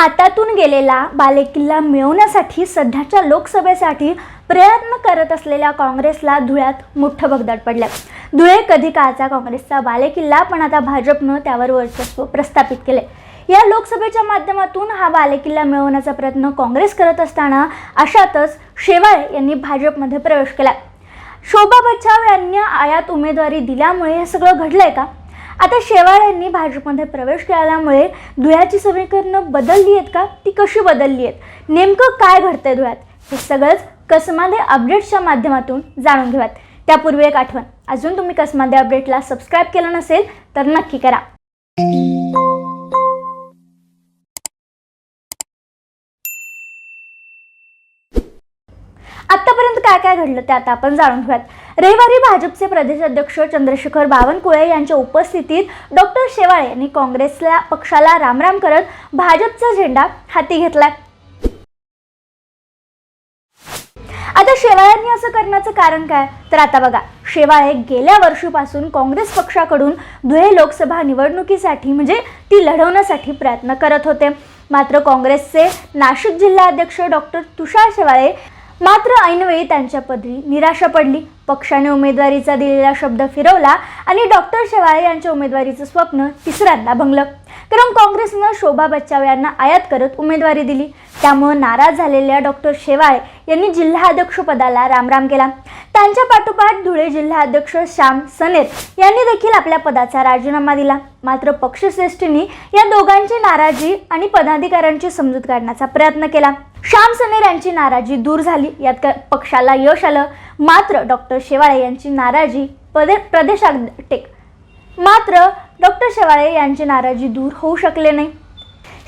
हातातून गेलेला बालेकिल्ला मिळवण्यासाठी सध्याच्या लोकसभेसाठी प्रयत्न करत असलेल्या काँग्रेसला धुळ्यात मोठं भगदाड पडलं. धुळे कधी काळचा काँग्रेसचा बालेकिल्ला पण आता भाजपनं त्यावर वर्चस्व प्रस्थापित केले या लोकसभेच्या माध्यमातून हा बालेकिल्ला मिळवण्याचा प्रयत्न काँग्रेस करत असताना अशातच शेवाळे यांनी भाजपमध्ये प्रवेश केला. शोभा बच्चाव यांनी आयात उमेदवारी दिल्यामुळे हे सगळं घडलंय का? आता शेवाळ्यांनी भाजपमध्ये प्रवेश केल्यामुळे धुळ्याची समीकरणं बदलली आहेत का? ती कशी बदलली आहेत? नेमकं काय घडतंय धुळ्यात? हे सगळंच कसमादे अपडेट्सच्या माध्यमातून जाणून घेऊयात. त्यापूर्वी एक आठवण. अजून तुम्ही कसमादे अपडेटला सबस्क्राईब केलं नसेल तर नक्की करा. आतापर्यंत काय काय घडलं ते आता आपण जाणून घेऊयात. रविवारी भाजपचे प्रदेशाध्यक्ष चंद्रशेखर बावनकुळे यांच्या उपस्थितीत डॉक्टर शेवाळे यांनी काँग्रेसला पक्षाला रामराम करत भाजपचा झेंडा हाती घेतलाय. आता शेवाळ्यांनी असं करण्याचं कारण काय? तर आता बघा शेवाळे गेल्या वर्षीपासून काँग्रेस पक्षाकडून धुळे लोकसभा निवडणुकीसाठी म्हणजे ती लढवण्यासाठी प्रयत्न करत होते. मात्र काँग्रेसचे नाशिक जिल्हाध्यक्ष डॉक्टर तुषार शेवाळे मात्र ऐनवेळी त्यांच्या पदरी निराशा पडली. पक्षाने उमेदवारीचा दिलेला शब्द फिरवला आणि डॉक्टर शेवाळे यांच्या उमेदवारीचं स्वप्न तिसऱ्यांदा भंगलं. कारण काँग्रेसनं शोभा बच्चाव यांना आयात करत उमेदवारी दिली. त्यामुळं नाराज झालेल्या डॉक्टर शेवाळे यांनी जिल्हाध्यक्षपदाला रामराम केला. त्यांच्या पाठोपाठ धुळे जिल्हाध्यक्ष श्याम सनेर यांनी देखील आपल्या पदाचा राजीनामा दिला. मात्र पक्षश्रेष्ठींनी या दोघांची नाराजी आणि पदाधिकाऱ्यांची समजूत काढण्याचा प्रयत्न केला. श्याम सनेर यांची नाराजी दूर झाली. यात का- पक्षाला यश आलं. मात्र डॉक्टर शेवाळे यांची नाराजी पदे प्रदेशाध्यक्ष मात्र डॉक्टर शेवाळे यांची नाराजी दूर होऊ शकले नाही.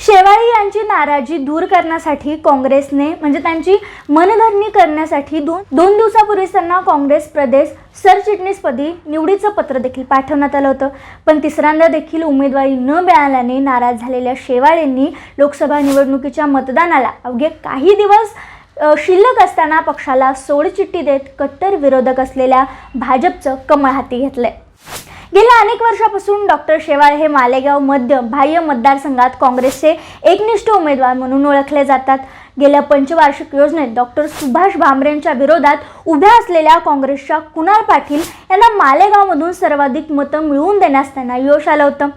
शेवाळे यांची नाराजी दूर करण्यासाठी काँग्रेसने म्हणजे त्यांची मनधरणी करण्यासाठी दोन दोन दिवसापूर्वीच त्यांना काँग्रेस प्रदेश सरचिटणीसपदी निवडीचं पत्र देखील पाठवण्यात आलं होतं. पण तिसऱ्यांदा देखील उमेदवारी न मिळाल्याने नाराज झालेल्या शेवाळेंनी लोकसभा निवडणुकीच्या मतदानाला अवघे काही दिवस शिल्लक असताना पक्षाला सोडचिठ्ठी देत कट्टर विरोधक असलेल्या भाजपचं कमळ हाती घेतलंय. गेल्या अनेक वर्षापासून डॉक्टर शेवाळे हे मालेगाव मध्य बाह्य मतदारसंघात काँग्रेसचे एकनिष्ठ उमेदवार म्हणून ओळखले जातात. गेल्या पंचवार्षिक योजनेत डॉक्टर सुभाष भामरेंच्या विरोधात उभ्या असलेल्या काँग्रेसच्या कुणाल पाटील यांना मालेगावमधून सर्वाधिक मतं मिळवून देण्यास त्यांना यश आलं होतं.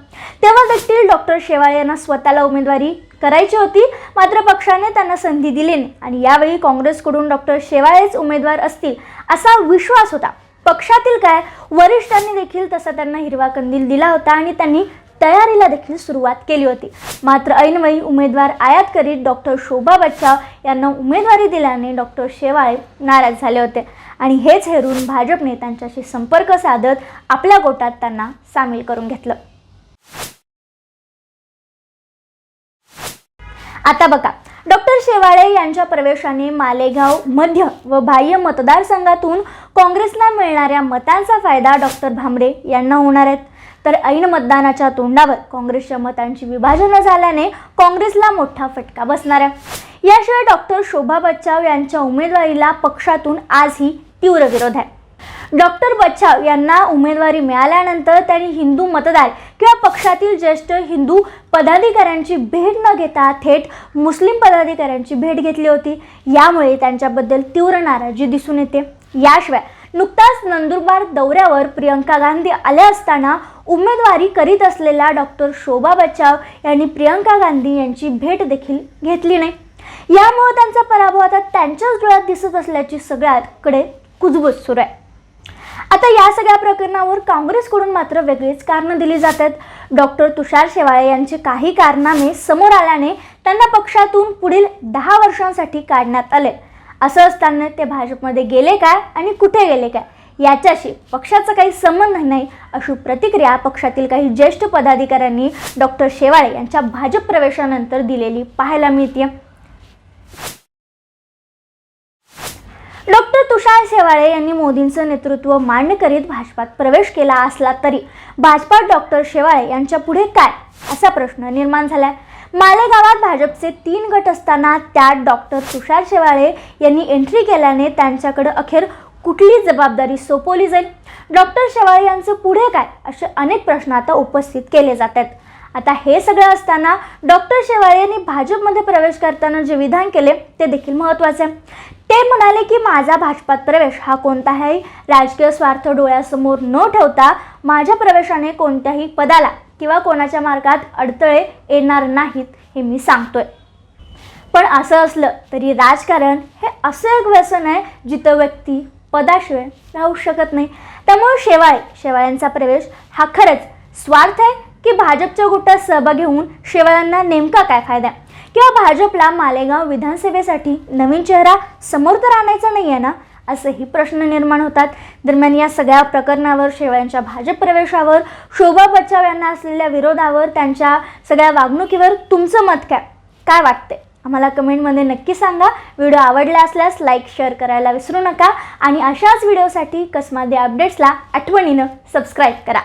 तेव्हा देखील डॉक्टर शेवाळे यांना स्वतःला उमेदवारी करायची होती मात्र पक्षाने त्यांना संधी दिली नाही आणि यावेळी काँग्रेसकडून डॉक्टर शेवाळेच उमेदवार असतील असा विश्वास होता. पक्षातील काय? वरिष्ठांनी देखील तसा त्यांना हिरवा कंदील दिला होता आणि त्यांनी तयारीला देखील सुरुवात केली होती. मात्र ऐनवेळी उमेदवार आयात करीत डॉक्टर शोभा बच्चाव यांना उमेदवारी दिल्याने डॉक्टर शेवाळे नाराज झाले होते. आणि हेच हेरून भाजप नेत्यांच्याशी संपर्क साधत आपल्या गोटात त्यांना सामील करून घेतलं. आता बघा डॉक्टर शेवाळे यांच्या प्रवेशाने मालेगाव मध्य व बाह्य मतदारसंघातून काँग्रेसला मिळणाऱ्या मतांचा फायदा डॉक्टर भामरे यांना होणार आहेत तर ऐन मतदानाच्या तोंडावर काँग्रेसच्या मतांची विभाजनं झाल्याने काँग्रेसला मोठा फटका बसणार आहे. याशिवाय डॉक्टर शोभा बच्चाव यांच्या उमेदवारीला पक्षातून आजही तीव्र विरोध आहे. डॉक्टर बच्चाव यांना उमेदवारी मिळाल्यानंतर त्यांनी हिंदू मतदार किंवा पक्षातील ज्येष्ठ हिंदू पदाधिकाऱ्यांची भेट न घेता थेट मुस्लिम पदाधिकाऱ्यांची भेट घेतली होती. यामुळे त्यांच्याबद्दल तीव्र नाराजी दिसून येते. याशिवाय नुकताच नंदुरबार दौऱ्यावर प्रियंका गांधी आल्या असताना उमेदवारी करीत असलेल्या डॉक्टर शोभा बच्चाव यांनी प्रियंका गांधी यांची भेट देखील घेतली नाही. यामुळे त्यांचा पराभव आता त्यांच्याच डोळ्यात दिसत असल्याची सगळ्याकडे कुजबूज सुरू आहे. आता या सगळ्या प्रकरणावर काँग्रेसकडून मात्र वेगळीच कारणं दिली जात आहेत डॉक्टर तुषार शेवाळे यांचे काही कारनामे समोर आल्याने त्यांना पक्षातून पुढील दहा वर्षांसाठी काढण्यात आले. असं असताना ते भाजपमध्ये गेले काय आणि कुठे गेले काय? याच्याशी पक्षाचा काही संबंध नाही अशी प्रतिक्रिया पक्षातील काही ज्येष्ठ पदाधिकाऱ्यांनी डॉक्टर शेवाळे यांच्या भाजप प्रवेशानंतर दिलेली पाहायला मिळते डॉक्टर तुषार शेवाळे यांनी मोदींचं नेतृत्व मान्य करीत भाजपात प्रवेश केला असला तरी भाजपात डॉक्टर शेवाळे यांच्या पुढे काय असा प्रश्न निर्माण झालाय. मालेगावात भाजपचे तीन गट असताना त्यात डॉक्टर तुषार शेवाळे यांनी एंट्री केल्याने त्यांच्याकडे अखेर कुठली जबाबदारी सोपवली जाईल? डॉक्टर शेवाळे यांचं पुढे काय असे अनेक प्रश्न आता उपस्थित केले जात आहेत आता हे सगळं असताना डॉक्टर शेवाळे यांनी भाजपमध्ये प्रवेश करताना जे विधान केले ते देखील महत्त्वाचे आहे. ते म्हणाले की माझा भाजपात प्रवेश हा कोणताही राजकीय स्वार्थ डोळ्यासमोर न ठेवता माझ्या प्रवेशाने कोणत्याही पदाला किंवा कोणाच्या मार्गात अडथळे येणार नाहीत हे मी सांगतोय. पण असं असलं तरी राजकारण हे असं एक व्यसन आहे जिथं व्यक्ती पदाशिवाय राहू शकत नाही. त्यामुळे शेवाळे शेवाळ्यांचा प्रवेश हा खरंच स्वार्थ आहे की भाजपच्या गुटात सहभागी होऊन शेवाळ्यांना नेमका काय फायदा आहे? किंवा भाजपला मालेगाव विधानसभेसाठी नवीन चेहरा समोर तर आणायचा नाही आहे ना? असेही प्रश्न निर्माण होतात. दरम्यान या सगळ्या प्रकरणावर शेवळ्यांच्या भाजप प्रवेशावर शोभा बच्चाव यांना असलेल्या विरोधावर त्यांच्या सगळ्या वागणुकीवर तुमचं मत काय? काय वाटते आम्हाला कमेंटमध्ये नक्की सांगा. व्हिडिओ आवडला असल्यास लाईक शेअर करायला विसरू नका. आणि अशाच व्हिडिओसाठी कसमादे अपडेट्सला आठवणीनं सबस्क्राईब करा.